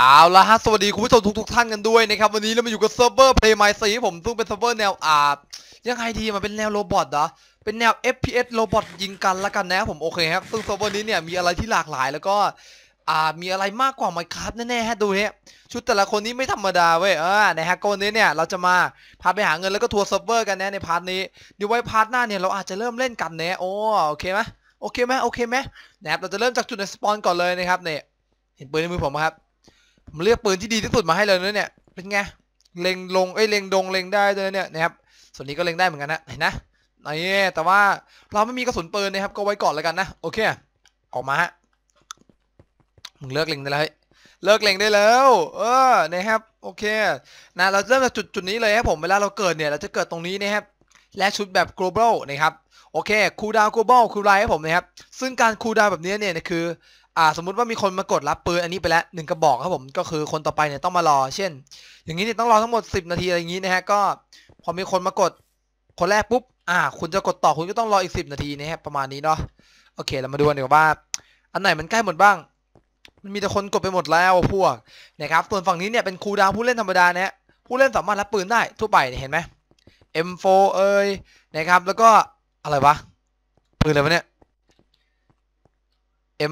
เอาละฮะ สวัสดีคุณผู้ชมทุกทท่านกันด้วยนะครับ วันนี้เรามาอยู่กับเซิร์ฟเวอร์ Play My s ผมซึ่งเป็นเซิร์ฟเวอร์แนวอ่ายังไงดีมันเป็นแนวโรบอทเหรอ เป็นแนว FPS โรบอทยิงกันละกันนะผมโอเคครับ ซึ่งเซิร์ฟเวอร์นี้เนี่ยมีอะไรที่หลากหลายแล้วก็อ่ามีอะไรมากกว่า Minecraft แน่ๆฮะดูเนี่ยชุดแต่ละคนนี้ไม่ธรรมดาเว้ยเออในฮะก็วันนี้เนี่ยเราจะมาพาไปหาเงินแล้วก็ทัวร์เซิร์ฟเวอร์กันนะในพาร์ทนี้เดี๋ยวไว้พาร์ทหน้าเนี่ยเราอาจจะเริ่มเล่นกันนะโอ้โอเคไหมโอเคไหมโอเคไหมนะครับเราจะเริ่มจากจุดในสปอนก่อนเลยนะครับเนี่ยเห็นปืนในมือผมไหมครับ ผมเลือกปืนที่ดีที่สุดมาให้เลยนะเนี่ย เป็นไง เล็งลง เอ้ย เล็งดง เล็งได้ด้วยเนี่ยนะครับ ส่วนนี้ก็เล็งได้เหมือนกันนะ เห็นนะนี่แต่ว่าเราไม่มีกระสุนปืนนะครับ ก็ไว้ก่อนแล้วกันนะ โอเค ออกมาฮะ มึงเลิกเล็งได้เลยเลิกเล็งได้แล้ว เออ นะครับ โอเค นะ เราเริ่มจากจุดจุดนี้เลยครับผม เวลาเราเกิดเนี่ย เราจะเกิดตรงนี้นะครับ และชุดแบบ global นะครับ อเคคูลดาว global คูลไลให้ผมนะครับ ซึ่งการคูลดาวแบบนี้เนี่ยคือ อ่า สมมุติว่ามีคนมากดรับปืนอันนี้ไปแล้วหนึ่งกระบอกครับผม ก็คือคนต่อไปเนี่ยต้องมารอ เช่น อย่างนี้เนี่ยต้องรอทั้งหมด 10 นาทีอะไรอย่างนี้นะฮะ ก็พอมีคนมากดคนแรกปุ๊บ อ่า คุณจะกดต่อคุณก็ต้องรออีก 10 นาทีนะฮะ ประมาณนี้เนาะ โอเค เรามาดูกันดีกว่าว่าอันไหนมันใกล้หมดบ้าง มันมีแต่คนกดไปหมดแล้วพวก นะครับ ส่วนฝั่งนี้เนี่ยเป็นคูลดาวผู้เล่นธรรมดานะฮะ ผู้เล่นสามารถรับปืนได้ทั่วไปเห็นไหม M4 เอ้ยนะครับ แล้วก็ อะไรวะ ปืนอะไรวะเนี่ย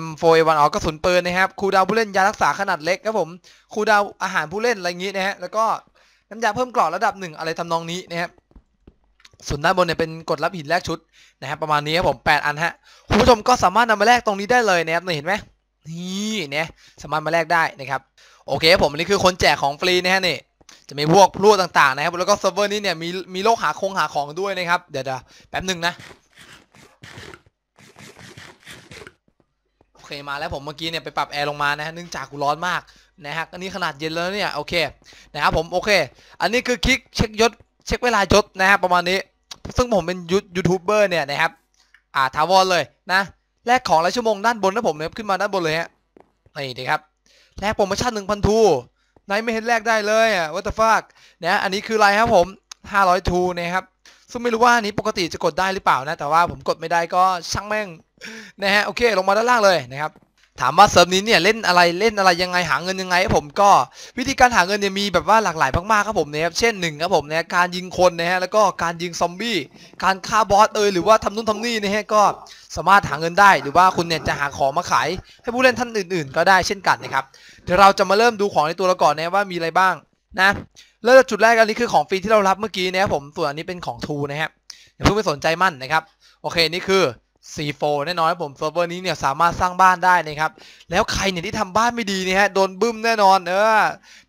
M4A1 ออกกระสุนปืนนะครับ คูดาวผู้เล่นยารักษาขนาดเล็กครับผม คูดาวอาหารผู้เล่นอะไรอย่างนี้นะฮะ แล้วก็น้ำยาเพิ่มกรอบระดับหนึ่งอะไรทำนองนี้นะครับส่วนด้านบนเนี่ยเป็นกดรับหินแลกชุดนะครับประมาณนี้ครับผม 8 อันฮะคุณผู้ชมก็สามารถนำมาแลกตรงนี้ได้เลยนะครับเห็นไหมนี่เนี่ยสามารถมาแลกได้นะครับ โอเคผมอันนี้คือคนแจกของฟรีนะฮะนี่ จะมีพวกพลุต่างๆนะครับ แล้วก็เซิร์ฟเวอร์นี้เนี่ยมีมีโลกหาคงหาของด้วยนะครับ เดี๋ยวเดี๋ยวแป๊บหนึ่งนะ โอเคมาแล้วผมเมื่อกี้เนี่ยไปปรับแอร์ลงมานะฮะเนื่องจากกูร้อนมากนะฮะอันนี้ขนาดเย็นแล้วเนี่ยโอเคนะครับผมโอเค อันนี้คือคลิกเช็คยศเช็คเวลายศนะฮะประมาณนี้ ซึ่งผมเป็นยูยูทูบเบอร์เนี่ยนะครับ อ่าทาวอนเลยนะแลกของรายชั่วโมงด้านบนนะผมเนี่ยขึ้นมาด้านบนเลยฮะนี่ดีครับแลกโปรโมชั่นหนึ่งพันทู นายไม่เห็นแลกได้เลยอะวัตฟากนะอันนี้คืออะไรครับผม500ทูนะครับซึ่งไม่รู้ว่าอันนี้ปกติจะกดได้หรือเปล่านะ แต่ว่าผมกดไม่ได้ก็ช่างแม่งนะฮะโอเค ลงมาด้านล่างเลยนะครับ ถามว่าเซิร์ฟนี้เนี่ยเล่นอะไรเล่นอะไรยังไงหาเงินยังไงครับผมก็วิธีการหาเงินเนี่ยมีแบบว่าหลากหลายมากๆครับผมนะครับเช่นหนึ่งครับผมนะการยิงคนนะฮะแล้วก็การยิงซอมบี้การฆ่าบอสเอยหรือว่าทำนู่นทำนี่นะฮะก็สามารถหาเงินได้หรือว่าคุณเนี่ยจะหาของมาขายให้ผู้เล่นท่านอื่น ๆ ก็ได้เช่นกันนะครับเดี๋ยวเราจะมาเริ่มดูของในตัวเราก่อนนะว่ามีอะไรบ้างนะเริ่มจากจุดแรกอันนี้คือของฟรีที่เรารับเมื่อกี้นะครับผมส่วนอันนี้เป็นของทูนะครับอย่าเพิ่งไปสนใจมั่นนะครับโอเคนี่คือ C4 แน่นอนครับผมเซิร์ฟเวอร์นี้เนี่ยสามารถสร้างบ้านได้นะครับ แล้วใครเนี่ยที่ทำบ้านไม่ดีเนี่ยฮะโดนบึ้มแน่นอนเออ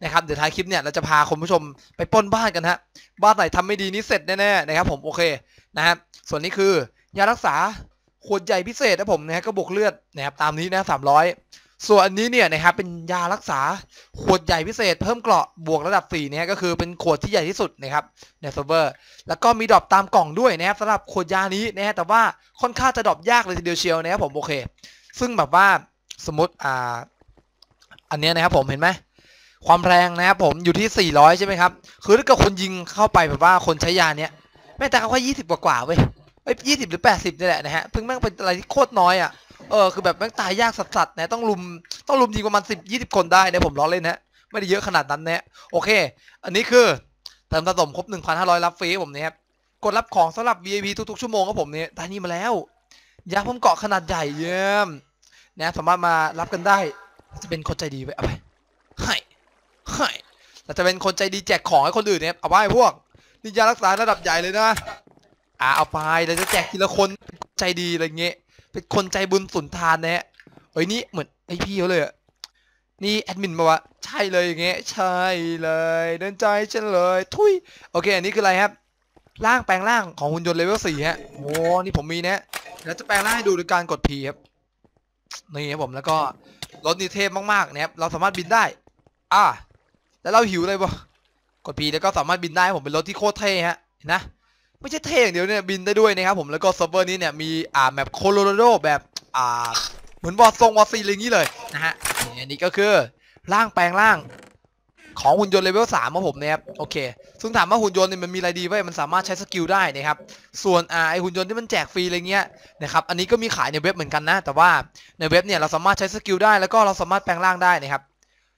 นะครับเดี๋ยวท้ายคลิปเนี่ยเราจะพาคุณผู้ชมไปป้นบ้านกันฮะบ้านไหนทำไม่ดีนี่เสร็จแน่ๆนะครับผมโอเคนะครับส่วนนี้คือยารักษาขวดใหญ่พิเศษนะผมนะฮะก็บวกเลือดนะครับตามนี้นะสามร้อย ส่วนอันนี้เนี่ยนะครับเป็นยารักษาขวดใหญ่พิเศษเพิ่มเกราะบวกระดับ4เนี่ยก็คือเป็นขวดที่ใหญ่ที่สุดนะครับในเซิร์ฟเวอร์แล้วก็มีดรอปตามกล่องด้วยนะครับสำหรับขวดยานี้นะฮะแต่ว่าค่อนข้างจะดรอปยากเลยทีเดียวเชียวนะครับผมโอเค ซึ่งแบบว่าสมมติอ่าอันเนี้ยนะครับผมเห็นไหมความแรงนะครับผมอยู่ที่ 400 ใช่ไหมครับคือถ้าเกิดคนยิงเข้าไปแบบว่าคนใช้ยาเนี้ยแม่แต่เขาแค่ยี่สิบกว่าๆเว้ยเอ้ยยี่สิบหรือแปดสิบนี่แหละนะฮะเพิ่งแม่งเป็นอะไรที่โคตรน้อยอะ เออคือแบบแม่งตายยากสัสๆนะต้องลุมต้องลุมยิงประมาณสิบยี่สิบคนได้นะผมล้อเล่นนะไม่ได้เยอะขนาดนั้นนะโอเค อันนี้คือเติมสะสมครบ1,500รับฟรีผมเนี่ยครับกดรับของสำหรับ VIP ทุกๆชั่วโมงครับผมเนี่ยได้นี่มาแล้วยาเพิ่มเกาะขนาดใหญ่เยี่ยมนะสามารถมารับกันได้ จะเป็นคนใจดีไปเอาไปให้ให้เราจะเป็นคนใจดีแจกของให้คนอื่นเนี่ยเอาไปพวกนี่ยารักษาระดับใหญ่เลยนะอ่าเอาไปเราจะแจกทีละคนใจดีอะไรเงี้ย เป็นคนใจบุญสุนทานนะฮะเฮ้ยนี่เหมือนไอพี่เขาเลยอะนี่แอดมินมาวะใช่เลยอย่างเงี้ยใช่เลยเดินใจฉันเลยทุยโอเค อันนี้คืออะไรครับร่างแปลงร่างของหุ่นยนต์เลเวลสี่ฮะโอ้นี่ผมมีนะแล้วจะแปลงร่างให้ดูโดยการกด P ครับนี่ครับผมแล้วก็รถนี่เทพมากๆนะครับเราสามารถบินได้ อ่าแล้วเราหิวเลยบ่กด P แล้วก็สามารถบินได้ผมเป็นรถที่โคตรเท่ฮะนะ ไม่ใช่เท่อย่างเดียวเนี่ยบินได้ด้วยนะครับผมแล้วก็เซิร์ฟเวอร์นี้เนี่ยมีอ่าแมปโคโลราโดแบบอ่าเหมือนบอสทรงวอซีอะไรอย่างนี้เลยนะฮะอันนี้ก็คือร่างแปลงร่างของหุ่นยนต์เลเวลสามของผมนะครับโอเค ซึ่งถามว่าหุ่นยนต์เนี่ยมันมีอะไรดีไว้มันสามารถใช้สกิลได้นะครับ ส่วนอ่าไอหุ่นยนต์ที่มันแจกฟรีอะไรเงี้ยนะครับ อันนี้ก็มีขายในเว็บเหมือนกันนะ แต่ว่าในเว็บเนี่ยเราสามารถใช้สกิลได้แล้วก็เราสามารถแปลงร่างได้นะครับ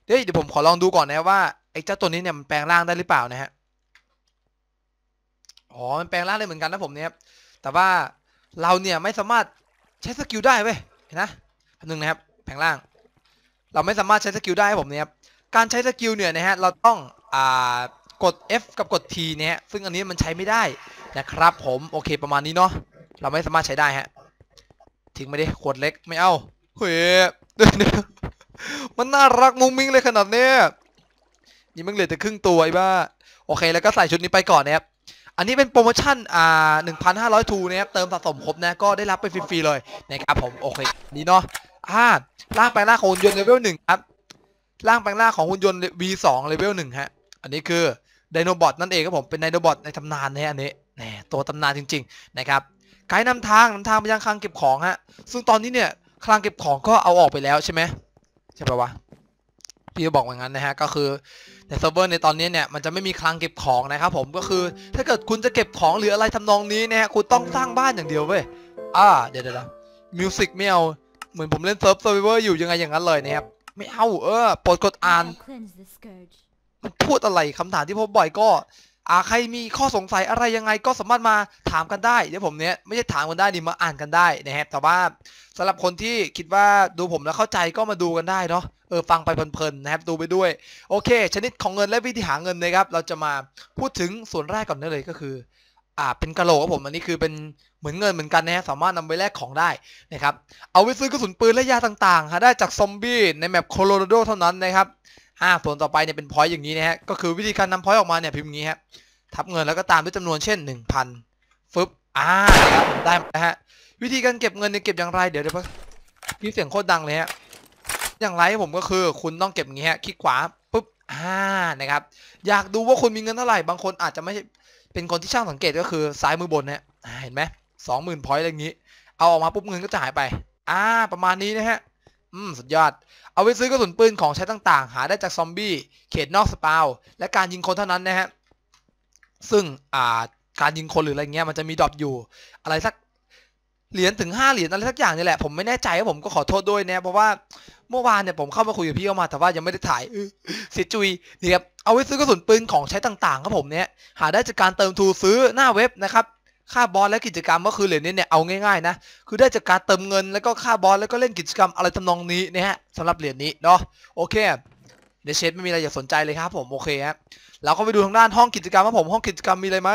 เดี๋ยวเดี๋ยวผมขอลองดูก่อนนะว่าไอเจ้าตัวนี้เนี่ยมันแปลงร่างได้หรือเปล่านะฮะ อ๋อ มันแปลงร่างได้เหมือนกันนะผมเนี่ย แต่ว่าเราเนี่ยไม่สามารถใช้สกิลได้เว้ย เห็นนะพันหนึ่งนะครับ แปลงร่าง เราไม่สามารถใช้สกิลได้ผมเนี่ยครับการใช้สกิลเนี่ยนะฮะ เราต้องอ่ากด F กับกด T เนี่ย ซึ่งอันนี้มันใช้ไม่ได้นะครับ ผม โอเคประมาณนี้เนาะ เราไม่สามารถใช้ได้ฮะ ทิ้งไปดิขวดเล็กไม่เอาเฮ้ยเดี๋ยวมันน่ารักมุ้งมิ้งเลยขนาดเนี้ยนี่มันเหลือแต่ครึ่งตัวไอ้บ้า โอเค แล้วก็ใส่ชุดนี้ไปก่อนนะครับ อันนี้เป็นโปรโมชั่นอ่า1,500ทูนะครับเติมสะสมครบนะก็ได้รับไปฟรีๆเลยนะครับผมโอเคนี่เนาะอ่าร่างแปลงร่างของหุ่นยนต์เลเวลหนึ่งครับร่างแปลงร่างของหุ่นยนต์ V2 เลเวลหนึ่งฮะอันนี้คือไดโนบอทนั่นเองครับผมเป็นไดโนบอทในตำนานนะฮะอันนี้แหมตัวตำนานจริง ๆ นะครับไกด์นำทางนำทางไปยังคลังเก็บของฮะซึ่งตอนนี้เนี่ยคลังเก็บของก็เอาออกไปแล้วใช่ไหมใช่ปะวะพี่บอกว่างั้นนะฮะก็คือ ในเซิร์ฟเวอร์ในตอนนี้เนี่ยมันจะไม่มีคลังเก็บของนะครับผมก็คือถ้าเกิดคุณจะเก็บของหรืออะไรทำนองนี้นะฮะคุณต้องสร้างบ้านอย่างเดียวเว้ยอ่าเดี๋ยวเดี๋ยวมิวสิกไม่เอาเหมือนผมเล่นเซิร์ฟเซอร์เวอร์อยู่ยังไงอย่างนั้นเลยนะครับไม่เอาเออโปรดกดอ่าน I'll cleanse the scourge. มันพูดอะไรคำถามที่พบบ่อยก็อ่าใครมีข้อสงสัยอะไรยังไงก็สามารถมาถามกันได้เดี๋ยวผมเนี้ยไม่ใช่ถามกันได้ดิมาอ่านกันได้นะครับแต่ว่าสำหรับคนที่คิดว่าดูผมแล้วเข้าใจก็มาดูกันได้เนาะ เออฟังไปเพลินๆนะครับดูไปด้วย โอเค ชนิดของเงินและวิธีหาเงินนะครับ เราจะมาพูดถึงส่วนแรกก่อนได้เลยก็คืออ่าเป็นกะโหลกครับผมอันนี้คือเป็นเหมือนเงินเหมือนกันนะฮะสามารถนำไปแลกของได้นะครับเอาไว้ซื้อกระสุนปืนและยาต่างๆหาได้จากซอมบี้ในแมปโคโลราโดเท่านั้นนะครับอ่าส่วนต่อไปเนี่ยเป็นพอยต์อย่างนี้นะฮะก็คือวิธีการนำพอยต์ออกมาเนี่ยพิมพ์อย่างนี้ฮะทับเงินแล้วก็ตามด้วยจำนวนเช่น 1,000ฟึบอ่าได้มาแล้วฮะวิธีการเก็บเงินเนี่ยเก็บอย่างไรเดี๋ยวเดี๋ยวพี่เสียงโคตรดังเลยฮะ อย่างไรผมก็คือคุณต้องเก็บอย่างนี้ฮะคลิกขวาปุ๊บอ่านะครับ อยากดูว่าคุณมีเงินเท่าไหร่ บางคนอาจจะไม่เป็นคนที่ช่างสังเกตก็คือซ้ายมือบนเนะฮะอ่าเห็นไหมสองหมื่นพอยต์อะไรอย่างนี้ เอาออกมาปุ๊บเงินก็จะหายไป อ่า ประมาณนี้นะฮะ อืม สุดยอด เอาไปซื้อกระสุนปืนของใช้ต่างๆ หาได้จากซอมบี้ เขตนอกสปาว และการยิงคนเท่านั้นนะฮะ ซึ่ง อ่า การยิงคนหรืออะไรเงี้ยมันจะมีดรอปอยู่ อะไรสัก เหรียญถึง5เหรียญอะไรสักอย่างนี่แหละผมไม่แน่ใจว่าผมก็ขอโทษด้วยนะเพราะว่าเมื่อวานเนี่ยผมเข้ามาคุยกับพี่เข้ามาแต่ว่ายังไม่ได้ถ่ายเสียจุยนี่ครับเอาไว้ซื้อกระสุนปืนของใช้ต่างๆครับผมเนี่ยหาได้จากการเติมทูซื้อหน้าเว็บนะครับค่าบอลและกิจกรรมก็คือเหรียญนี้เนี่ยเอาง่ายๆนะคือได้จากการเติมเงินแล้วก็ค่าบอลแล้วก็เล่นกิจกรรมอะไรทำนองนี้นะฮะสำหรับเหรียญนี้เนาะโอเคเดยวเชฟไม่มีอะไรอยากสนใจเลยครับผมโอเคครับเราก็ไปดูทางด้านห้องกิจกรรมครับผมห้องกิจกรรมมีอะไรไหม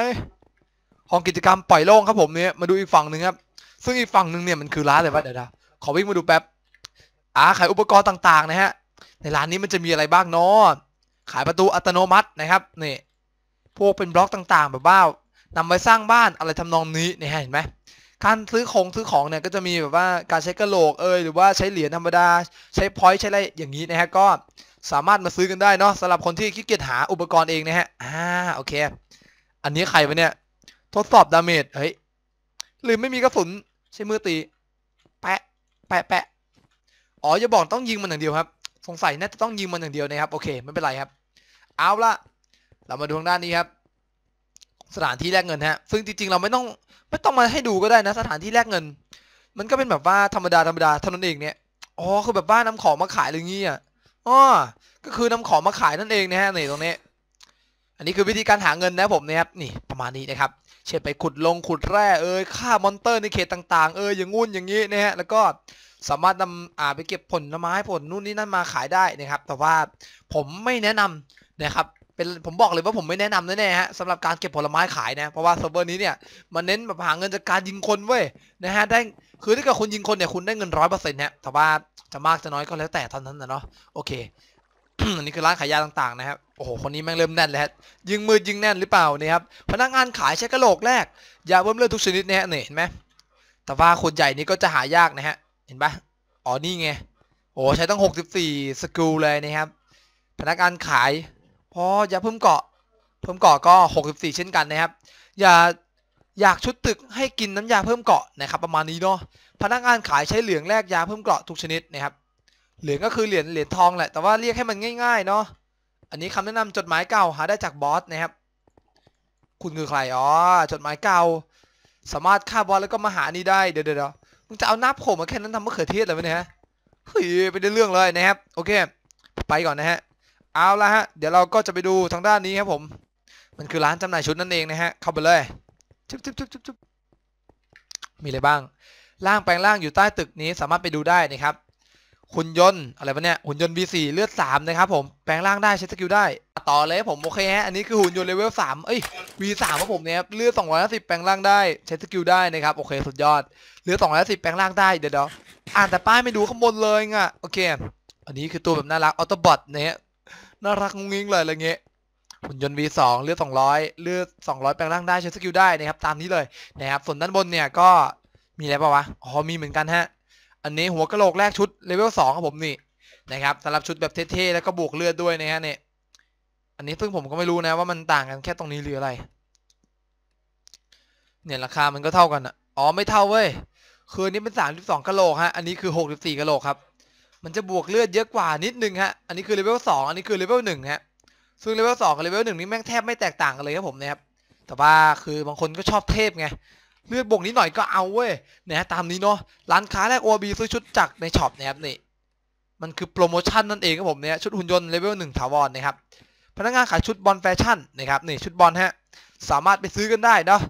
ห้องกิจกรรมปล่อยโล่งครับผมเนี่ยมาดูอีกฝั่งหนึ่งครับ ซึ่งอีกฝั่งหนึ่งเนี่ยมันคือร้านอะไรวะเดี๋ยวนะขอวิ่งมาดูแป๊บอ่าขายอุปกรณ์ต่างๆนะฮะ ในร้านนี้มันจะมีอะไรบ้างเนาะขายประตูอัตโนมัตินะครับนี่พวกเป็นบล็อกต่างๆ แบบว่านำไว้สร้างบ้านอะไรทำนองนี้นี่ยเห็นไหมการซื้อของซื้อของเนี่ยก็จะมีแบบว่าการใช้กระโหลกเอยหรือว่าใช้เหรียญธรรมดาใช้พอยต์ใช้อะไรอย่างนี้นะฮะก็สามารถมาซื้อกันได้เนาะสำหรับคนที่ขี้เกียจหาอุปกรณ์เองนะฮะอ่าโอเค อันนี้ใครวะเนี่ย ทดสอบดาเมจเฮ้ยหรือไม่มีกระสุน ใช้มือตี แปะ แปะแปะอ๋ออย่าบอกต้องยิงมันอย่างเดียวครับ สงสัยน่าจะต้องยิงมันอย่างเดียวนะครับ โอเค ไม่เป็นไรครับ เอาละเรามาดูทางด้านนี้ครับ สถานที่แลกเงินฮะ ซึ่งจริงๆ เราไม่ต้องไม่ต้องมาให้ดูก็ได้นะ สถานที่แลกเงิน มันก็เป็นแบบว่าธรรมดาธรรมดาเท่านั้นเองเนี่ย อ๋อ คือแบบว่านำของมาขายอะไรเงี้ยอ๋อ ก็คือนำของมาขายนั่นเองนะฮะนี่ตรงนี้ อันนี้คือวิธีการหาเงินนะผมนะครับ นี่ประมาณนี้นะครับ เช่นไปขุดลงขุดแร่เอ้ยฆ่ามอนเตอร์ในเขตต่าง ๆ เอ้ยอย่างงู้นอย่างนี้นะฮะแล้วก็สามารถนำอ่าไปเก็บผลไม้ผลนู่นนี่นั่นมาขายได้นะครับ แต่ว่าผมไม่แนะนำนะครับเป็นผมบอกเลยว่าผมไม่แนะนำแน่ๆฮะสำหรับการเก็บผลไม้ขายนะเพราะว่าเซิร์ฟเวอร์นี้เนี่ยมันเน้นแบบหาเงินจากการยิงคนเว้ยนะฮะได้คือถ้าเกิดคุณยิงคนเนี่ยคุณได้เงินร้อยเปอร์เซ็นต์ฮะแต่ว่าจะมากจะน้อยก็แล้วแต่เท่านั้นนะเนาะโอเค อันนี้คือร้านขายยาต่างๆนะครับ โอ้โห คนนี้แม่งเริ่มแน่นแล้วยิงมือยิงแน่นหรือเปล่านี่ครับ พนักงานขายใช้กระโหลกแรก ยาเพิ่มเลือดทุกชนิดเนี่ยนี่เห็นไหมแต่ว่าคนใหญ่นี่ก็จะหายากนะฮะ เห็นปะอ๋อ นี่ไง โอ้ใช้ตั้ง 64 สกิลเลยนะครับ พนักงานขายพอยาเพิ่มเกาะ เพิ่มเกาะก็ 64 เช่นกันนะครับอย่าอยากชุดตึกให้กินน้ำยาเพิ่มเกาะนะครับประมาณนี้เนาะ พนักงานขายใช้เหลืองแลกยาเพิ่มเกาะทุกชนิดนะครับ เหลืองก็คือเหรียญเหรียญทองแหละ แต่ว่าเรียกให้มันง่าย ๆ เนาะ อันนี้คำแนะนำจดหมายเก่าหาได้จากบอสนะครับ คุณคือใคร อ๋อ จดหมายเก่า สามารถฆ่าบอสแล้วก็มาหานี่ได้ เดี๋ยวเดี๋ยวมึงจะเอาหน้าผมมาแค่นั้นทำมะเขือเทศเหรอวะเนี่ยฮะเฮ้ยไปได้เรื่องเลยนะครับ โอเค ไปก่อนนะฮะ เอาละฮะ เดี๋ยวเราก็จะไปดูทางด้านนี้ครับผม มันคือร้านจำหน่ายชุดนั่นเองนะฮะ เข้าไปเลยจุ๊บจุ๊บจุ๊บจุ๊บจุ๊บมีอะไรบ้าง ร่างแปลงร่างอยู่ใต้ตึกนี้สามารถไปดูได้นะครับ หุ่นยนต์อะไรวะเนี่ยหุ่นยนต์ V4 เลือด3นะครับผมแปลงร่างได้ใช้สกิลได้ ต่อเลยผมโอเคฮะอันนี้คือหุ่นยนต์เลเวล3เอ้ย V3 ครับผมเนี่ยเลือด250แปลงร่างได้ใช้สกิลได้นะครับโอเคสุดยอดเลือด250แปลงร่างได้เดี๋ยวอ่านแต่ป้ายไม่ดูข้างบนเลยอะโอเค อันนี้คือตัวแบบน่ารักออโตบอทเนี่ยน่ารักงงงิ้งเลยอะไรเงี้ยหุ่นยนต์ V2 เลือด200 เลือด200 แปลงร่างได้ใช้สกิลได้นะครับตามนี้เลยนะครับส่วนด้านบนเนี่ยก็มีอะไรป่าวะอ๋อมีเหมือนกันฮะ อันนี้หัวกะโหลกแรกชุดเลเวล2ครับผมนี่นะครับสำหรับชุดแบบเท่ๆแล้วก็บวกเลือดด้วยนะฮะเนี่ยอันนี้ซึ่งผมก็ไม่รู้นะว่ามันต่างกันแค่ตรงนี้หรืออะไร เนี่ยราคามันก็เท่ากันอะอ๋อไม่เท่าเว้ยคือนนี้เป็น32กะโหลกฮะอันนี้คือ64กะโหลกครับมันจะบวกเลือดเยอะกว่านิดนึงฮะอันนี้คือเลเวล2อันนี้คือเลเวล1ฮะซึ่งเลเวล2กับเลเวล1นี่แม่งแทบไม่แตกต่างกันเลยครับผมนะครับแต่ว่าคือบางคนก็ชอบเทพไง เลือดบวกนิดหน่อยก็เอาเว้ยนะตามนี้เนาะร้านค้าแรก OB ซื้อชุดจากในช็อปนะครับนี่มันคือโปรโมชั่นนั่นเองครับผมเนี่ยชุดหุ่นยนต์เลเวลหนึ่งถาวรนะครับพนักงานขายชุดบอลแฟชั่นนะครับนี่ชุดบอลฮะสามารถไปซื้อกันได้เนาะ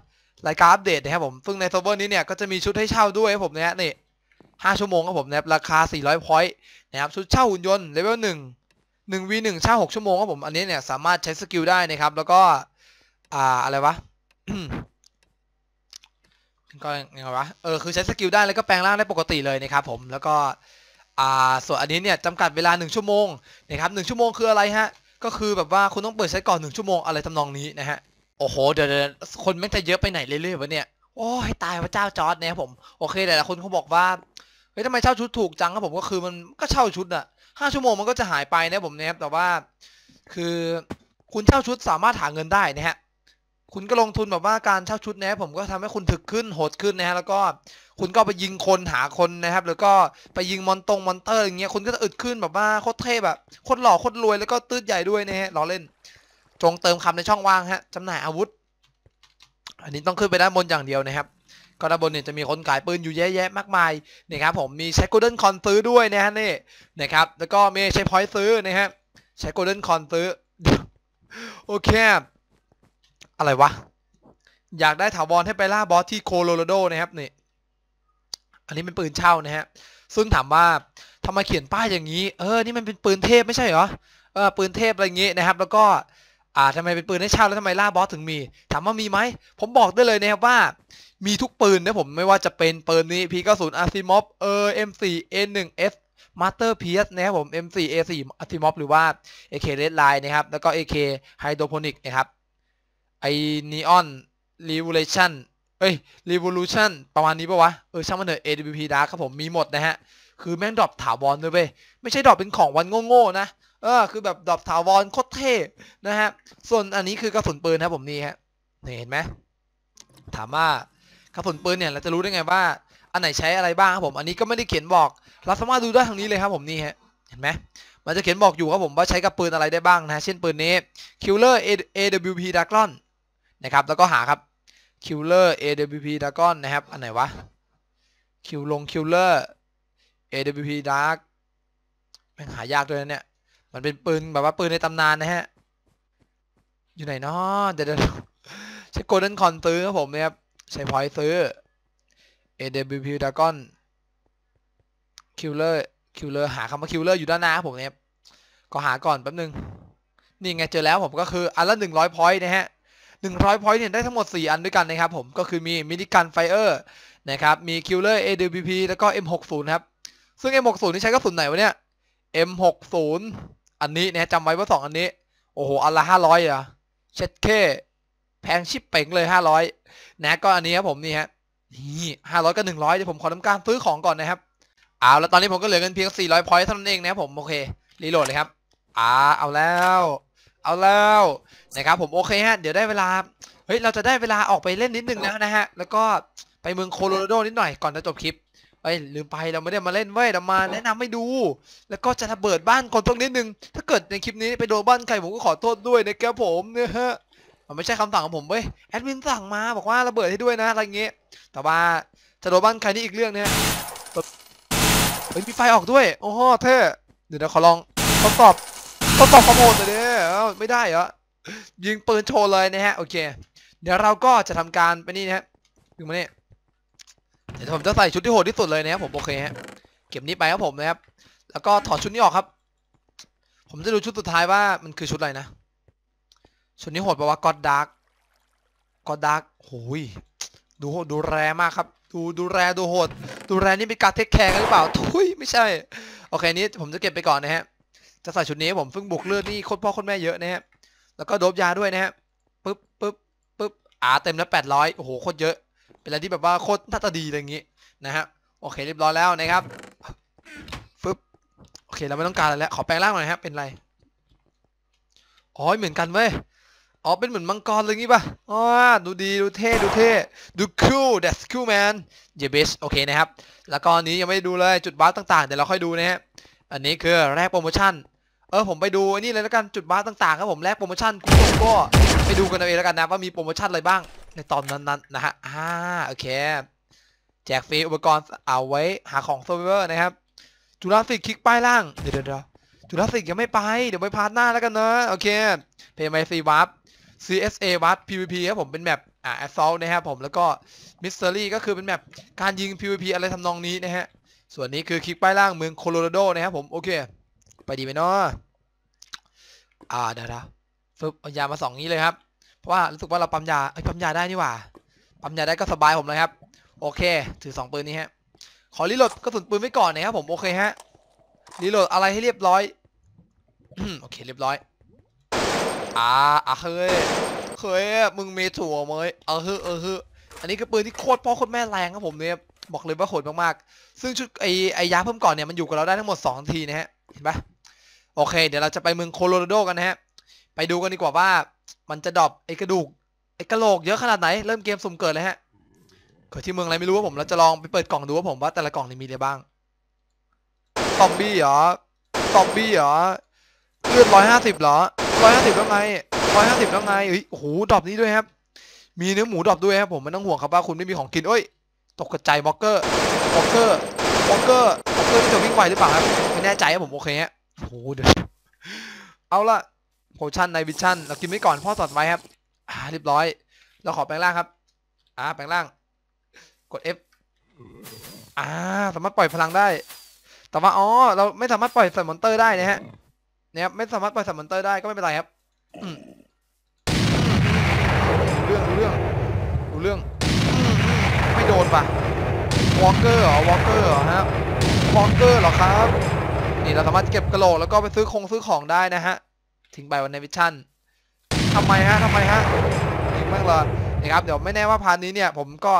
รายการอัปเดตนะครับผมซึ่งในเซิร์ฟเวอร์นี้เนี่ยก็จะมีชุดให้เช่าด้วยครับผมเนะฮะนี่ห้าชั่วโมงครับผมนะครับราคา 400 พอยต์นะครับชุดเช่าหุ่นยนต์เลเวลหนึ่งหนึ่งวีหนึ่งเช่าหกชั่วโมงครับผมอันนี้เนี่ยสามารถใช้สกิลได้นะครับแล้วก็อ่าอะไรวะ ก็ยังไงวะ เออ คือใช้สกิลได้แล้วก็แปลงร่างได้ปกติเลยนะครับผม แล้วก็อ่าส่วนอันนี้เนี่ยจำกัดเวลา 1 ชั่วโมงนะครับหชั่วโมงคืออะไรฮะ ก็คือแบบว่าคุณต้องเปิดใช้ก่อน 1 ชั่วโมงอะไรทำนองนี้นะฮะ โอ้โห เดี๋ยวคนแม่งจะเยอะไปไหนเรื่อยๆวะเนี่ย โอ้ให้ตายพระเจ้าจอร์ดเนี่ยครับผม โอเคแต่ละคนเขาบอกว่า เฮ้ยทำไมเช่าชุดถูกจังครับผม ก็คือมันก็เช่าชุดอะห้าชั่วโมงมันก็จะหายไปนะผมนะครับ แต่ว่า คือคุณเช่าชุดสามารถหาเงินได้นะฮะ คุณก็ลงทุนแบบว่าการเช่าชุดนะผมก็ทำให้คุณถึกขึ้นโหดขึ้นนะฮะแล้วก็คุณก็ไปยิงคนหาคนนะครับ แล้วก็ไปยิงมอนตงมอนเตอร์อย่างเงี้ยคุณก็จะอึดขึ้นแบบว่าโคตรเทพแบบโคตรหล่อโคตรรวยแล้วก็ตืดใหญ่ด้วยนะฮะล้อเล่น จงเติมคำในช่องว่างฮะจำหน่ายอาวุธ อันนี้ต้องขึ้นไปด้านบนอย่างเดียวนะครับก็ด้านบนเนี่ยจะมีคนขายปืนอยู่เยอะแยะมากมายนี่ครับผมมีใช้โกลเด้นคอนซื้อด้วยนะฮะนี่นะครับแล้วก็มีใช้พอยต์ซื้อนะฮะใช้โกลเด้นคอนซื้อโอเค อะไรวะ อยากได้ถาวรให้ไปล่าบอสที่โคโลราโดนะครับนี่ อันนี้เป็นปืนเช่านะฮะ ซึ่งถามว่าทำไมเขียนป้ายอย่างนี้ เออ นี่มันเป็นปืนเทพไม่ใช่เหรอ เออ ปืนเทพอะไรอย่างงี้นะครับ แล้วก็ อ่าทำไมเป็นปืนให้เช่าแล้วทำไมล่าบอสถึงมี ถามว่ามีไหม ผมบอกได้เลยนะครับว่า มีทุกปืนนะผม ไม่ว่าจะเป็นปืนนี้ P90 Asimov เออ M4 A1S Master Piece นะครับผม M4 A4 Asimov หรือว่า AK Redline นะครับ แล้วก็ AK Hydroponic นะครับ ไอ้ Neon Revolution เอ้ย Revolution ประมาณนี้ปะวะ เออ ช่างมันเถอะ AWP Dark ครับผมมีหมดนะฮะ คือแม่งดรอปถาวรด้วยเว้ย ไม่ใช่ดรอปเป็นของวันโง่ๆนะ เออ คือแบบดรอปถาวรโคตรเท่นะฮะ ส่วนอันนี้คือกระสุนปืนครับผมนี่ฮะนี่เห็นไหมถามว่ากระสุนปืนเนี่ยเราจะรู้ได้ไงว่า อันไหนใช้อะไรบ้างครับผม อันนี้ก็ไม่ได้เขียนบอก เราสามารถดูได้ทางนี้เลยครับผมนี่ฮะ เห็นไหมมันจะเขียนบอกอยู่ครับผมว่าใช้กับปืนอะไรได้บ้างนะเช่นปืนนี้ Killer AWP Dragon นะครับ แล้วก็หาครับ Killer AWP Dragon นะครับ อันไหนวะ คิวลง Killer AWP Dark แม่งหายากด้วยนะเนี่ย มันเป็นปืนแบบว่าปืนในตำนานนะฮะ อยู่ไหนเนาะเดี๋ยวเดี๋ยวใช้ Golden Con ซื้อครับผมนะครับ ใช้พอยซื้อ AWP Dragon Killer Killer หาคำว่า Killer อยู่ด้านหน้าครับผมเนี่ยก็หาก่อนแป๊บนึง นี่ไงเจอแล้วผมก็คืออันละ100 point นะฮะ 100 point เนี่ยได้ทั้งหมด 4 อันด้วยกันนะครับผมก็คือมีมินิกันไฟเออร์นะครับมี Killer AWP แล้วก็ M60 ครับ ซึ่ง M60 นี่ใช้กระสุนไหนวะเนี่ย M60 อันนี้นะจำไว้ว่า 2 อันนี้ โอ้โห อันละ 500อะเช็ดเคแพงชิปเป่งเลย 500 นะก็อันนี้ครับผมนี่ฮะนี่500กับ100เดี๋ยวผมขอทำการซื้อของก่อนนะครับเอาแล้วตอนนี้ผมก็เหลือเงินเพียง 400 point เท่านั้นเองนะครับผมโอเครีโหลดเลยครับอ่าเอาแล้ว เอาแล้ว นะครับผมโอเคฮะเดี๋ยวได้เวลาเฮ้ยเราจะได้เวลาออกไปเล่นนิดนึงแล้วนะฮะแล้วก็ไปเมืองโคโลราโดนิดหน่อยก่อนจะจบคลิปเฮ้ยลืมไปเราไม่ได้มาเล่นเว้ยเรามาแนะนำให้ดู แล้วก็จะระเบิดบ้านคนตรงนิดนึง ถ้าเกิดในคลิปนี้ไปโดนบ้านใครผมก็ขอโทษด้วยนะครับผมเนี่ยฮะมันไม่ใช่คำสั่งของผมเว้ยแอดมินสั่งมาบอกว่าระเบิดให้ด้วยนะอะไรเงี้ยแต่ว่าจะโดนบ้านใครนี่อีกเรื่องเนะฮะเฮ้ยมีไฟออกด้วย โอ้โหเท่เดี๋ยวเราขอลองทดสอบทดสอบความโหดเลยเนี่ยไม่ได้เหรอ ยิงปืนโชว์เลยนะฮะโอเค เดี๋ยวเราก็จะทำการไปนี่นะฮะดูมาเนี่ยเดี๋ยวผมจะใส่ชุดที่โหดที่สุดเลยนะครับผมโอเคฮะเก็บนี้ไปครับผมนะครับ แล้วก็ถอดชุดนี้ออกครับ ผมจะดูชุดสุดท้ายว่ามันคือชุดอะไรนะชุดนี้โหดแปลว่าก็ดดาร์กก็ดดาร์กโอ้ยดูโหดดูแรงมากครับ ดูดูแรงดูโหด ดูแรงนี่เป็นการเทคแคร์กันหรือเปล่าทุยไม่ใช่ โอเคนี้ผมจะเก็บไปก่อนนะฮะจะใส่ชุดนี้ผมซึ่งบุกเลือดนี่โคตรพ่อโคตรแม่เยอะนะฮะ แล้วก็โดบยาด้วยนะฮะปึ๊บปึ๊บปึ๊บอ่าเต็มแล้วแปดร้อยโอ้โหโคตรเยอะ เป็นอะไรที่แบบว่าโคตรน้าตาดีอะไรอย่างงี้นะฮะโอเคเรียบร้อยแล้วนะครับปึ๊บโอเคเราไม่ต้องการอะไรแล้วขอแปลงร่างหน่อยครับเป็นไรอ๋อเหมือนกันเว้ยอ๋อเป็นเหมือนมังกรเลยงี้ป่ะอ๋อดูดีดูเท่ดูเท่ดู cool that's cool man yeah bitch โอเคนะครับ แล้วก็อันนี้ยังไม่ได้ดูเลยจุดบัฟต่างๆ เดี๋ยวเราค่อยดูนะฮะอันนี้คือแลกโปรโมชั่น ออผมไปดูอันนี้เลยแล้วกันจุดบัฟต่างๆครับผมแลกโปรโมชั่นคุณผู้ชมก็ไปดูกันเอาเองแล้วกันนะว่ามีโปรโมชั่นอะไรบ้างในตอนนั้นๆนะฮะอ่าโอเคแจกฟรีอุปกรณ์เอาไว้หาของโซเวอร์นะครับจุลศิษย์คลิกป้ายล่างเดี๋ยวเดี๋ยวจุลศิษย์ยังไม่ไปเดี๋ยวไปพาร์ทหน้าแล้วกันนะโอเคเพย์ไมซีวับ CSA วับ PVP ครับผมเป็นแบบอ่า Assault นะครับผมแล้วก็ Mystery ก็คือเป็นแบบการยิง PVP อะไรทำนองนี้นะฮะส่วนนี้คือคลิกป้ายล่างเมืองโคโลราโดนะครับผมโอเค ไปดีไหมเนาะ อ่าเดี๋ยวนะฟึบเอายามาสองนี้เลยครับ เพราะว่ารู้สึกว่าเราปั๊มยาเอ้ยปั๊มยาได้นี่หว่า ปั๊มยาได้ก็สบายผมเลยครับ โอเค ถือสองปืนนี้ฮะ ขอรีโหลดกระสุนปืนไว้ก่อนนะครับผมโอเคฮะ รีโหลดอะไรให้เรียบร้อย โอเคเรียบร้อย อ่าอะเฮ้ยเฮ้ยมึงเมถั่วไหมเออเฮ้อเออเฮ้ออันนี้คือปืนที่โคตรพ่อโคตรแม่แรงครับผมเนี่ยบอกเลยว่าโหดมากๆ ซึ่งชุดไอไอยาเพิ่มก่อนเนี่ยมันอยู่กับเราได้ทั้งหมด2ทีนะฮะ เห็นปะ โอเค เดี๋ยวเราจะไปเมืองโคโลราโดกันนะฮะ ไปดูกันดีกว่าว่า มันจะดรอปไอกระดูกไอกระโหลกเยอะขนาดไหน เริ่มเกมสุ่มเกิดเลยฮะ เกิดที่เมืองอะไรไม่รู้ว่าผมเราจะลองไปเปิดกล่องดูว่าผมว่าแต่ละกล่องนี่มีอะไรบ้าง ซอมบี้เหรอ ซอมบี้เหรอ เลือดร้อยห้าสิบเหรอร้อยห้าสิบแล้วไงร้อยห้าสิบแล้วไงเฮ้ยโอ้โหดรอปนี้ด้วยครับ มีเนื้อหมูดรอปด้วยครับผมไม่ต้องห่วงครับว่าคุณไม่มีของกินเอ้ย ตกกระจายบล็อกเกอร์บล็อกเกอร์บล็อกเกอร์บล็อกเกอร์ที่จะวิ่งไวหรือเปล่าครับไม่แน่ใจครับผมโอเคฮะ โอ้โหเดี๋ยวเอาละโพชั่นในวิชั่นเรากินไว้ก่อนพ่อสอดไว้ครับอ่าเรียบร้อย เราขอแปลงร่างครับ อ่าแปลงร่าง กด F อ่าสามารถปล่อยพลังได้ แต่ว่าอ๋อเราไม่สามารถปล่อยใส่มอนเตอร์ได้นะฮะเนี่ยไม่สามารถปล่อยใส่มอนเตอร์ได้ก็ไม่เป็นไรครับเรื่องรู้เรื่องรู้เรื่องไม่โดนปะวอลเกอร์เหรอวอลเกอร์เหรอฮะวอลเกอร์เหรอครับ นี่เราสามารถเก็บกระโหลกแล้วก็ไปซื้อคงซื้อของได้นะฮะทิ้งไปวันในวิชั่นทำไมฮะทำไมฮะทิ้งมากเลยนะครับเดี๋ยวไม่แน่ว่าพาร์ทนี้เนี่ย ผมก็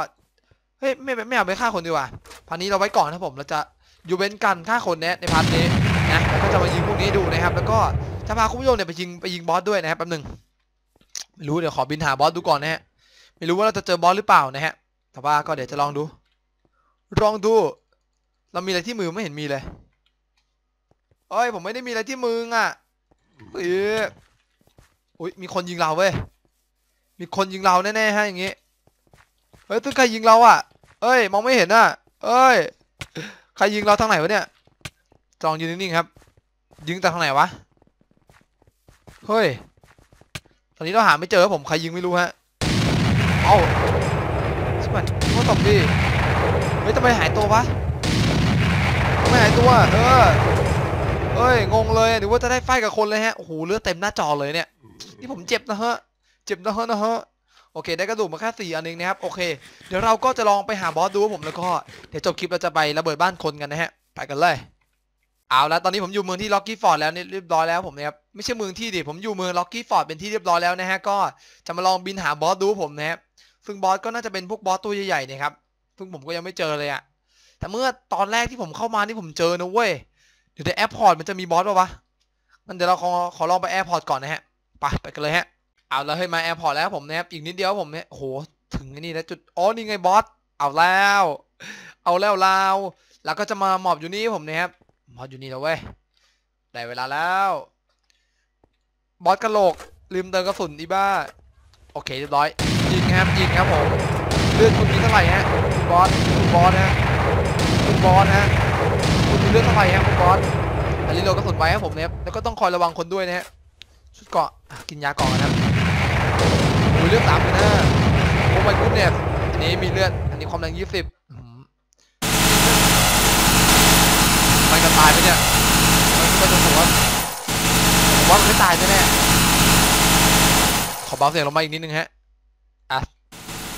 เฮ้ยไม่ไม่เอาไปฆ่าคนดีกว่าพาร์ทนี้เราไว้ก่อนนะผมเราจะอยู่เว้นกันฆ่าคนเนี่ยในพาร์ทนี้นะแล้วก็จะมายิงพวกนี้ดูนะครับ แล้วก็จะพาคุณผู้ชมเนี่ยไปยิงไปยิงบอสด้วยนะครับแป๊บนึงไม่รู้เดี๋ยวขอบินหาบอสดูก่อนนะฮะไม่รู้ว่าเราจะเจอบอสหรือเปล่านะฮะแต่ว่าก็เดี๋ยวจะลองดูลองดู เรามีอะไรที่มือไม่เห็นมีเลย เอ้ยผมไม่ได้มีอะไรที่มึงอะเฮ้ยอุ้ยมีคนยิงเราเว้ยมีคนยิงเราแน่ๆฮะอย่างงี้เฮ้ยตึ้งใครยิงเราอะ เอ้ย มองไม่เห็นอะ เอ้ยใครยิงเราทางไหนวะเนี่ยจองยืนนิ่งๆครับ ยิงจากทางไหนวะเฮ้ยตอนนี้เราหาไม่เจอผมใครยิงไม่รู้ฮะเอ้าใช่ไหมว่าตบดิเฮ้ยทำไมหายตัววะทำไมหายตัวเออ เอ้ยงงเลยหรือว่าจะได้ไฟกับคนเลยฮะโอ้โหเลือดเต็มหน้าจอเลยเนี่ยนี่ผมเจ็บนะฮะเจ็บนะฮะนะฮะโอเค ได้กระดูกมาแค่สี่อันเองนะครับโอเค เดี๋ยวเราก็จะลองไปหาบอสดูว่าผมแล้วก็เดี๋ยวจบคลิปเราจะไประเบิดบ้านคนกันนะฮะไปกันเลยเอาละตอนนี้ผมอยู่เมืองที่ล็อกกี้ฟอร์ดแล้วนี่เรียบร้อยแล้วผมนะครับไม่ใช่เมืองที่ดิผมอยู่เมืองล็อกกี้ฟอร์ดเป็นที่เรียบร้อยแล้วนะฮะก็จะมาลองบินหาบอสดูผมนะครับซึ่งบอสก็น่าจะเป็นพวกบอสตัวใหญ่ๆนะครับซึ่งผมก็ยังไม่เจอเลยอะแต่เมื่อตอนแรกที่ผมเข้ามานี่ผมเจอนะเว้ย เดี๋ยวในแอร์พอร์ตมันจะมีบอสป่าวะงั้นเดี๋ยวเราขอขอลองไปแอร์พอร์ตก่อนนะฮะไปไปกันเลยฮะเอาแล้วเฮ้ยมาแอร์พอร์ตแล้วผมนะครับอีกนิดเดียวผมเนี่ยโอ้โหถึงนี่แล้วจุดอ๋อนี่ไงบอสเอาแล้ว เอาแล้วลาแล้วก็จะมาหมอบอยู่นี่ผมนะครับหมอบอยู่นี่แล้วเว้ยได้เวลาแล้วบอสกระโหลกลืมเติมกระสุนอีบ้าโอเคเรียบร้อยยิงครับยิงครับผมเลือดคุณมีเท่าไหร่ฮะคุณบอสคุณบอสฮะคุณบอสฮะ เลือดเท่าไหร่ฮะคุณบอสรีโหลดกระสุนไว้ครับผมเนี่ยแล้วก็ต้องคอยระวังคนด้วยนะฮะชุดเกาะกินยากราะนะครับโอ้ยเลือดสามเลยนะโอ้ my goodness อันนี้มีเลือดอันนี้ความแรงยี่สิบมันจะตายไหมเนี่ยมันขึ้นไปตรงหัวผมว่ามันไม่ตายแน่ๆขอเบาเสียงลงมาอีกนิดนึงฮะอะ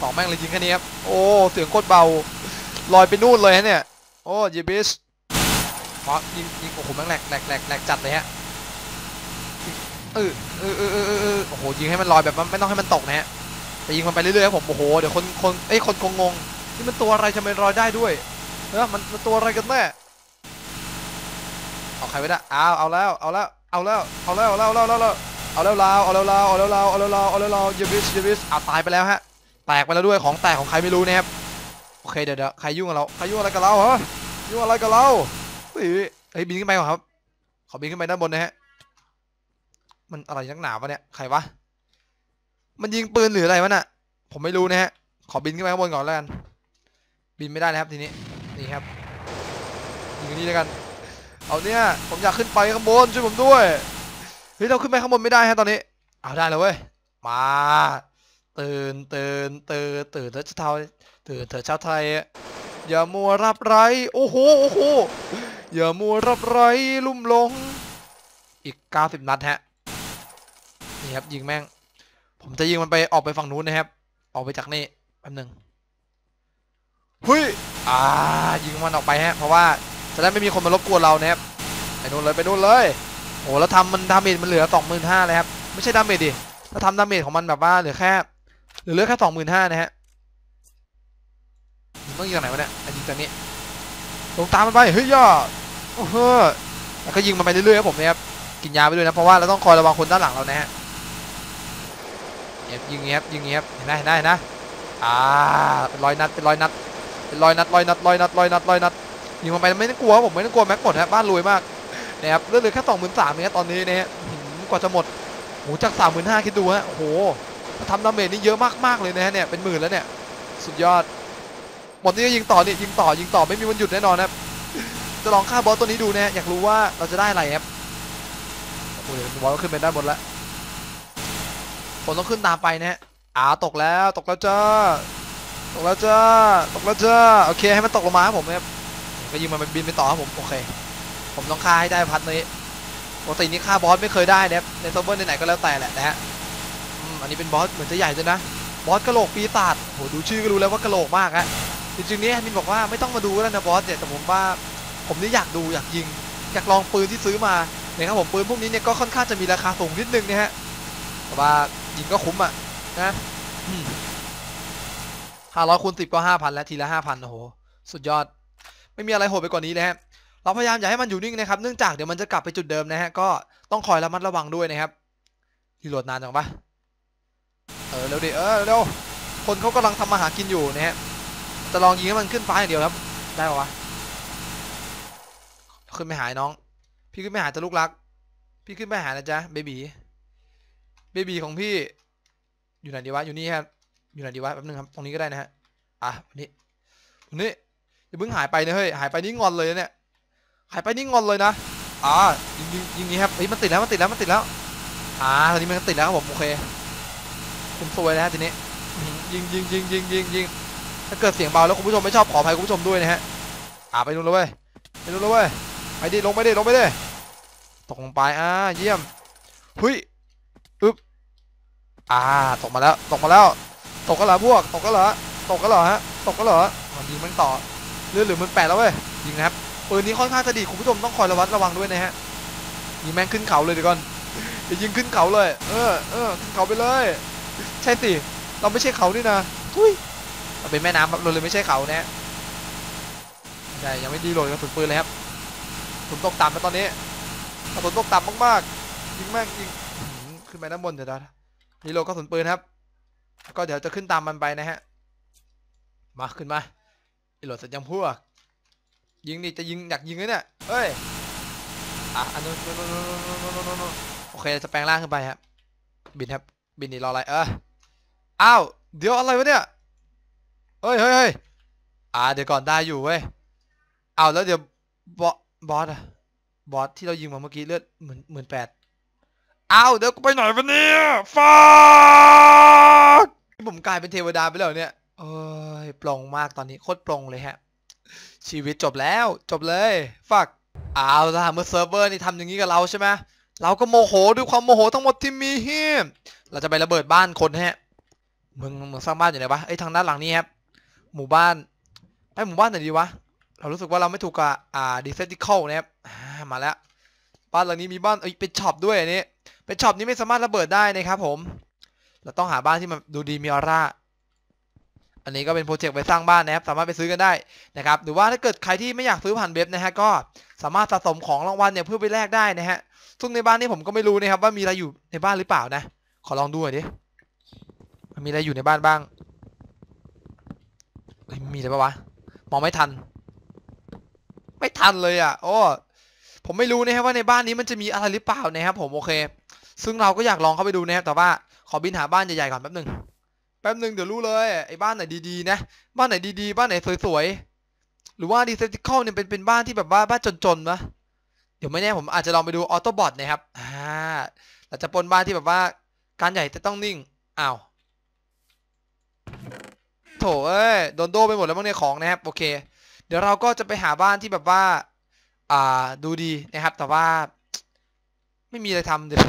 สองแม่งเลยยิงแค่นี้ครับโอ้เสียงโคตรเบาลอยไปนู่นเลยฮะเนี่ยโอ้เยบิส พราะยิงยิงโอ้โหแม่งแหลกแหลกแหลกแหลกจัดเลยฮะเออเออเออเออเออเอโอ้โหยิงให้มันลอยแบบไม่ต้องให้มันตกนะฮะแต่ยิงมันไปเรื่อยๆครับผมโอ้โหเดี๋ยวคนคนเอ้ยคนคงงงนี่มันตัวอะไรทำไมลอยได้ด้วยเออมันมันตัวอะไรกันแน่เอาใครไปได้เอาเอาแล้วเอาแล้วเอาแล้วเอาแล้วเอาแล้วเอาแล้วเอาแล้วเอาแล้วลาวเอาแล้วเอาแล้วเอาแล้วเอาแล้วเยบิสเยบิสเอาตายไปแล้วฮะแตกไปแล้วด้วยของแตกของใครไม่รู้นะครับโอเคเดี๋ยวเดี๋ยวใครยุ่งกับเราใครยุ่งอะไรกับเราเหรอยุ่งอะไรกับเรา เฮ้ยเฮ้ยบินขึ้นไปก่อนครับ ขอบินขึ้นไปด้านบนนะฮะ มันอะไรนักหนาวะเนี่ย ใครวะ มันยิงปืนหรืออะไรวะน่ะ ผมไม่รู้นะฮะ ขอบินขึ้นไปข้างบนก่อนแล้วกัน บินไม่ได้นะครับทีนี้ นี่ครับอยิงนี้แล้วกัน เอาเนี่ย ผมอยากขึ้นไปข้างบนช่วยผมด้วย เฮ้ยเราขึ้นไปข้างบนไม่ได้ฮะตอนนี้ เอาได้แล้วเว้ย มา ตื่นตื่นตื่นตื่นเถอะช้าตื่นเถอะชาวไทยอย่ามัวรับไร โอ้โห โอ้โห อย่ามัวรับไรลุ่มหลง อีก 90 นัดฮะ นี่ครับยิงแม่ง ผมจะยิงมันไปออกไปฝั่งนู้นนะครับ ออกไปจากนี่แป๊บหนึงเฮ้ย อ่า ยิงมันออกไปฮะ เพราะว่าจะได้ไม่มีคนมารบกวนเรานะครับ ไปนู่นเลยไปนู่นเลย โอ้แล้วทำมันดาเมจมันเหลือสองหมื่นห้าเลยครับ ไม่ใช่ดาเมจดิ ถ้าทำดาเมจของมันแบบว่าเหลือแค่เหลือแค่สองหมื่นห้านะฮะมันต้องยิงจากไหนวะเนี่ยอะยิงจากนี้ ลงตามมันไปเฮ้ยย่าโอ้โหแล้วก็ยิงมันไปเรื่อยๆครับผมเนี่ยครับกินยาไปด้วยนะเพราะว่าเราต้องคอยระวังคนด้านหลังเรานะฮะยบยิงเงียบยิงเงียบเห็นไหมเห็นไหมเห็นไหมอ่าเป็นร้อยนัดเป็นร้อยนัดเป็นร้อยนัดร้อยนัดร้อยนัดร้อยนัดร้อยนัดยิงมันไปไม่ต้องกลัวผมไม่ต้องกลัวแม็กหมดฮะบ้านรวยมากนะครับเลือดเหลือแค่สองหมื่นสามเนี่ยตอนนี้นะฮะกว่าจะหมดโหจากสามหมื่นห้าคิดดูฮะโอ้โหทำดาเมจนี่เยอะมากๆเลยนะฮะเนี่ยเป็นหมื่นแล้วเนี่ยสุดยอด หมดนี่ก็ยิงต่อนี่ยิงต่อยิงต่อไม่มีวันหยุดแน่นอนนะครับจะลองฆ่าบอสตัวนี้ดูนะอยากรู้ว่าเราจะได้อะไรครับโอ้โหบอสก็ขึ้นไปด้านบนแล้วคนต้องขึ้นตามไปนะฮะอ่าตกแล้วตกแล้วจ้าตกแล้วจ้าตกแล้วจ้าโอเคให้มันตกลงมาครับผมนะครับก็ยิงมันบินไปต่อครับผมโอเค ผมต้องฆ่าให้ได้พัดนี้ปกตินี่ฆ่าบอสไม่เคยได้นะครับในซิร์ฟเวอร์ไหนๆก็แล้วแต่แหละนะฮะอันนี้เป็นบอสเหมือนจะใหญ่ด้วยนะบอสกระโหลกปีศาจโหดูชื่อก็รู้แล้วว่ากระโหลกมากฮะ จริงๆนี่แอดมินบอกว่าไม่ต้องมาดูก็ได้นะบอสเนี่ยแต่ผมว่าผมนี่อยากดูอยากยิงอยากลองปืนที่ซื้อมาเนี่ยครับผมปืนพวกนี้เนี่ยก็ค่อนข้างจะมีราคาสูงนิดนึงนะฮะแต่ว่ายิงก็คุ้มอะนะห้าร้อยคูณสิบก็ห้าพันแล้วทีละห้าพันโอ้โหสุดยอด ไม่มีอะไรโหดไปกว่านี้เลยฮะเราพยายามอย่าให้มันอยู่นิ่งนะครับเนื่องจากเดี๋ยวมันจะกลับไปจุดเดิมนะฮะก็ต้องคอยระมัดระวังด้วยนะครับรีโหลดนานจังปะเออเร็วดิเออเร็วคนเขากำลังทำมาหากินอยู่นะฮะ จะลองยิงให้มันขึ้นฟ้าอย่างเดียวครับ ได้ปะวะขึ้นไปหายน้อง พี่ขึ้นไปหายจะลูกรัก พี่ขึ้นไปหายนะจ๊ะเบบีเบบีของพี่ อยู่ไหนดีวะ อยู่นี่ครับ อยู่ไหนดีวะแป๊บนึงครับ ตรงนี้ก็ได้นะฮะ อะวันนี้วันนี้อย่าเพิ่งหายไปนะเฮ้ย หายไปนี่งอนเลยเนี่ย หายไปนี่งอนเลยนะ อ่ายิงยิงยิงนี้ครับเฮ้ยมันติดแล้ว มันติดแล้ว มันติดแล้ว อ่า ตอนนี้มันติดแล้วครับผม โอเค ผมสวยแล้วทีนี้ ยิงยิงยิงยิงยิงยิง ถ้าเกิดเสียงเบาแล้วคุณผู้ชมไม่ชอบขออภัยคุณผู้ชมด้วยนะฮะอ่าไปดูเลยเว้ยไปดูเลยเว้ยไปดิลงไปดิลงไปดิตกลงไปอ่าเยี่ยมหุยอึ๊บอ่าตกมาแล้วตกมาแล้ว ตกกันเหรอพวกตกกันเหรอตกกันเหรอฮะตกกันเหรอยิงมันต่อเลือดเหลือมันแปดแล้วเว้ยยิงนะครับปืนนี้ค่อนข้างจะดีคุณผู้ชมต้องคอยระวัดระวังด้วยนะฮะยิงแม่งขึ้นเขาเลยเดี๋ยวก่อนอย่ายิงขึ้นเขาเลย เออเออขึ้นเขาไปเลย ใช่สิเราไม่ใช่เขานี่นะทุย เป็นแม่น้ำครับเราเลยไม่ใช่เขานะใช่ยังไม่ดีโหลดกระสุนปืนเลยครับฝนตกต่ำนะตอนนี้ฝนตกต่ำมากๆยิงม่งยิงขึ้นไปด้านบนเดี๋ยวนะนี่โลกระสุนปืนครับ ก็เดี๋ยวจะขึ้นตามมันไปนะฮะมาขึ้นมาไอโหลดสัญญาพวก ยิงนี่จะยิงอยากยิงเลยเนี่ยเอ้ยอะอันนู้นโอเคจะแปลงร่างขึ้นไปครับบินครับบินนี่รออะไรเอออ้าวเดี๋ยวอะไรวะเนี่ย ฮ้ยเฮ้ยเฮ้ยอ่าเดี๋ยวก่อนได้อยู่เว้ยเอาแล้วเดี๋ยวบอสบอสอะบอสที่เรายิงมาเมื่อกี้เลือดหมื่นหมื่นแปดเอาเดี๋ยวกูไปไหนวะเนี่ยฟักผมกลายเป็นเทวดาไปแล้วเนี่ยเอ้ยปลงมากตอนนี้โคตรปลงเลยฮะ ชีวิตจบแล้วจบเลยฟักเอาละเมื่อเซิร์ฟเวอร์นี่ทำอย่างนี้กับเราใช่ไหมเราก็โมโหด้วยความโมโหทั้งหมดที่มีเฮียเราจะไประเบิดบ้านคนฮะมึงมึงสร้างบ้านอยู่ไหนวะเอ้ยทางด้านหลังนี้ครับ หมู่บ้านไปหมู่บ้านไหนดีวะ เรารู้สึกว่าเราไม่ถูกกับอ่าดีเซนติคอลนะครับมาแล้ว บ้านหลังนี้มีบ้านเอ้ยเป็นช็อปด้วยอันนี้ เป็นช็อปนี้ไม่สามารถระเบิดได้นะครับผม เราต้องหาบ้านที่มันดูดีมีออร่า อันนี้ก็เป็นโปรเจกต์ไปสร้างบ้านนะครับ สามารถไปซื้อกันได้นะครับ หรือว่าถ้าเกิดใครที่ไม่อยากซื้อผ่านเว็บนะฮะก็สามารถสะสมของรางวัลเนี่ยเพื่อไปแลกได้นะฮะ ซึ่งในบ้านนี้ผมก็ไม่รู้นะครับว่ามีอะไรอยู่ในบ้านหรือเปล่านะ ขอลองดูหน่อยดิ มันมีอะไรอยู่ในบ้านบ้าง เฮ้ยมีอะไรปะวะ มองไม่ทัน ไม่ทันเลยอะ โอ้ ผมไม่รู้นะครับว่าในบ้านนี้มันจะมีอะไรหรือเปล่านะครับผมโอเค ซึ่งเราก็อยากลองเข้าไปดูนะครับแต่ว่าขอบินหาบ้านใหญ่ๆก่อนแป๊บหนึ่งแป๊บหนึ่งเดี๋ยวรู้เลยไอ้บ้านไหนดีๆ นะ บ้านไหนดีๆ บ้านไหนสวยๆ หรือว่าดีเซนติคอลเนี่ยเป็นเป็นบ้านที่แบบว่าบ้านจนๆนะเดี๋ยวไม่แน่ผมอาจจะลองไปดูออโต้บอทนะครับ อ่าเราจะปนบ้านที่แบบว่าการใหญ่แต่ต้องนิ่ง อ้าว โถเอ้ยโดนโดไปหมดแล้วมั้งเนี่ยของนะครับโอเค เดี๋ยวเราก็จะไปหาบ้านที่แบบว่า อ่าดูดีนะครับ แต่ว่า ไม่มีอะไรทำเดี๋ยว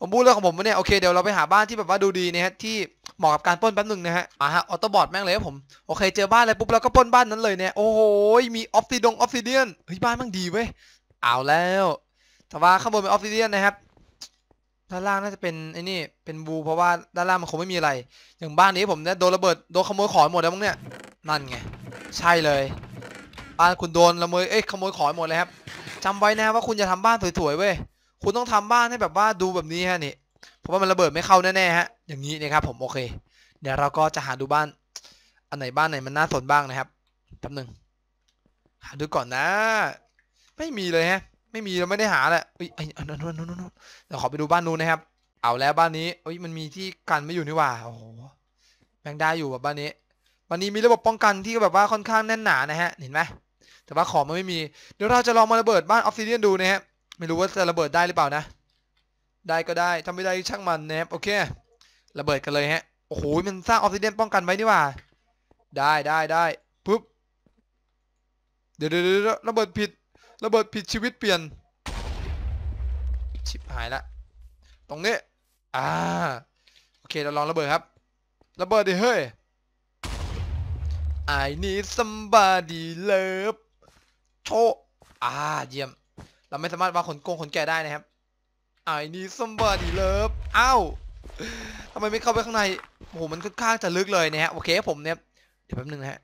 ผมพูดเรื่องของผมเนี่ยโอเคเดี๋ยวเราไปหาบ้านที่แบบว่าดูดีนะฮะที่เหมาะกับการป้นแป๊บหนึ่งนะฮะอ่าฮะออโต้บอทแม่งเลยครับผมโอเคเจอบ้านอะไรปุ๊บเราก็ป้นบ้านนั้นเลยเนี่ยโอ้โหมีออฟซิดงออฟซิเดียนเฮ้ยบ้านมันดีเว้ยเอาแล้วแต่ว่าข้างบนเป็นออฟซิเดียนนะครับ ด้านล่างน่าจะเป็นไอ้นี่เป็นบูเพราะว่าด้านล่างมันคงไม่มีอะไร อย่างบ้านนี้ผมเนี่ยโดนระเบิดโดนขโมยของหมดแล้วมั้งเนี่ยนั่นไงใช่เลย บ้านคุณโดนละเมยเอ้ยขโมยของหมดเลยครับจำไว้นะว่าคุณจะทำบ้านสวยๆเว้ยคุณต้องทำบ้านให้แบบว่าดูแบบนี้ฮะนี่เพราะว่ามันระเบิดไม่เข้าแน่ๆฮะอย่างนี้นะครับผมโอเค เดี๋ยวเราก็จะหาดูบ้าน อันไหนบ้านไหนมันน่าสนบ้างนะครับแป๊บหนึ่งหาดูก่อนนะ ไม่มีเลยฮะ ไม่มีเราไม่ได้หาแหละเอ้ยไอ้อันนั้นนู้นนู้นนู้นเดี๋ยวขอไปดูบ้านนู้นนะครับ เอาแล้วบ้านนี้เอ้ยมันมีที่กันไม่อยู่นี่ว่าโอ้โหแมงได้อยู่แบบบ้านนี้วันนี้มีระบบป้องกันที่แบบว่าค่อนข้างแน่นหนานะฮะเห็นไหมแต่ว่าของมันไม่มีเดี๋ยวเราจะลองมาระเบิดบ้านออฟซิเดียนดูนะฮะไม่รู้ว่าจะระเบิดได้หรือเปล่านะ ได้ก็ได้ถ้าไม่ได้ช่างมันนะครับโอเค ระเบิดกันเลยฮะโอ้โหมันสร้างออฟซิเดียนป้องกันไว้นี่ว่า ได้ได้ได้ปุ๊บเดี๋ยวเดี๋ยวเดี๋ยวระเบิดผิด ระเบิดผิดชีวิตเปลี่ยน ชิบหายละตรงนี้อ่าโอเคเราลองระเบิดครับ ระเบิดดิเฮ้ย I need somebody love โชอ่าเยี่ยม เราไม่สามารถวางขนโกงขนแก่ได้นะครับ I need somebody love อ้าวทำไมไม่เข้าไปข้างในโอ้โหมันค่อนข้างจะลึกเลยนะฮะโอเคผมเนี่ยเดี๋ยวแป๊บนึงนะฮะ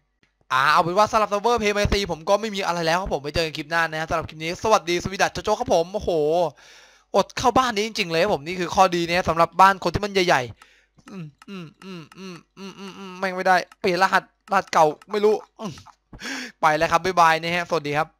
อ่าเอาเป็นว่าสำหรับเซิร์ฟเวอร์เพย์ไมซีผมก็ไม่มีอะไรแล้วครับผมไปเจอกันคลิปหน้านะฮะสำหรับคลิปนี้สวัสดีสวีดัตโจโจครับผมโอ้โห อดเข้าบ้านนี้จริงๆเลยครับผมนี่คือข้อดีนะสำหรับบ้านคนที่มันใหญ่ๆอืมอืมอืมอืมอืมอืมอืมแม่งไม่ได้เปลี่ยนรหัสรหัสเก่าไม่รู้ไปแล้วครับบ๊ายบายนะฮะสวัสดีครับ